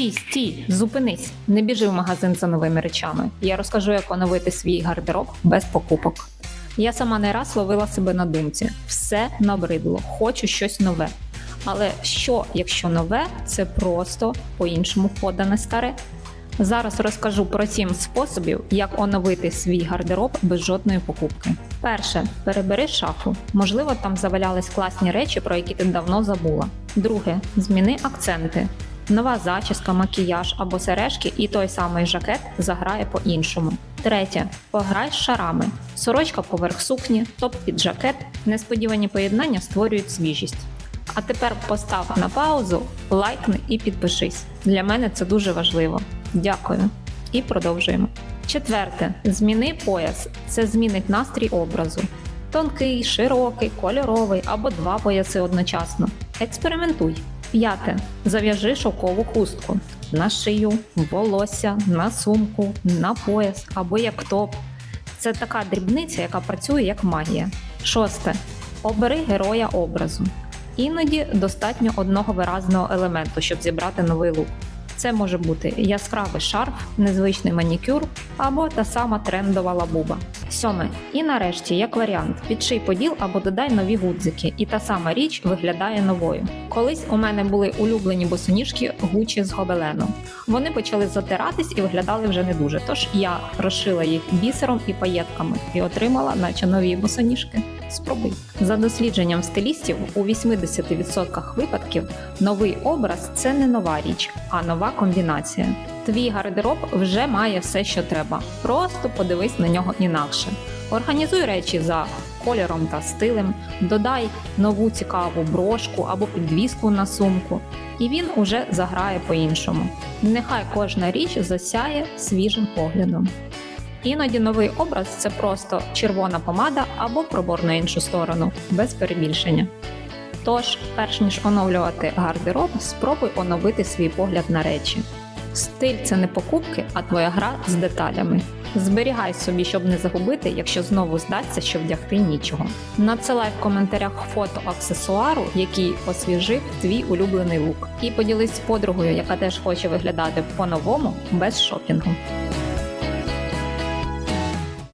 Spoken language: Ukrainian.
Стій, стій, зупинись, не біжи в магазин за новими речами. Я розкажу, як оновити свій гардероб без покупок. Я сама не раз ловила себе на думці: все набридло, хочу щось нове. Але що, якщо нове, це просто по-іншому подане старе? Зараз розкажу про 7 способів, як оновити свій гардероб без жодної покупки. Перше, перебери шафу. Можливо, там завалялись класні речі, про які ти давно забула. Друге, зміни акценти. Нова зачіска, макіяж або сережки, і той самий жакет заграє по-іншому. Третє, пограй з шарами. Сорочка поверх сукні, топ під жакет. Несподівані поєднання створюють свіжість. А тепер постав на паузу, лайкни і підпишись. Для мене це дуже важливо. Дякую. І продовжуємо. Четверте, зміни пояс. Це змінить настрій образу. Тонкий, широкий, кольоровий або два пояси одночасно. Експериментуй. П'яте. Зав'яжи шовкову хустку на шию, волосся, на сумку, на пояс або як топ. Це така дрібниця, яка працює як магія. Шосте. Обери героя образу. Іноді достатньо одного виразного елементу, щоб зібрати новий лук. Це може бути яскравий шарф, незвичний манікюр або та сама трендова лабуба. Сьоме. І нарешті, як варіант, підший поділ або додай нові гудзики, і та сама річ виглядає новою. Колись у мене були улюблені босоніжки Гучі з гобелену. Вони почали затиратись і виглядали вже не дуже. Тож я розшила їх бісером і паєтками і отримала, наче нові босоніжки. Спробуй. За дослідженням стилістів, у 80% випадків новий образ це не нова річ, а нова комбінація. Твій гардероб вже має все, що треба. Просто подивись на нього інакше. Організуй речі за кольором та стилем, додай нову цікаву брошку або підвіску на сумку, і він уже заграє по-іншому. Нехай кожна річ засяє свіжим поглядом. Іноді новий образ це просто червона помада або пробор на іншу сторону, без перебільшення. Тож, перш ніж оновлювати гардероб, спробуй оновити свій погляд на речі. Стиль це не покупки, а твоя гра з деталями. Зберігай собі, щоб не загубити, якщо знову здасться, що вдягти нічого. Надсилай в коментарях фото аксесуару, який освіжив твій улюблений лук. І поділись з подругою, яка теж хоче виглядати по-новому без шопінгу.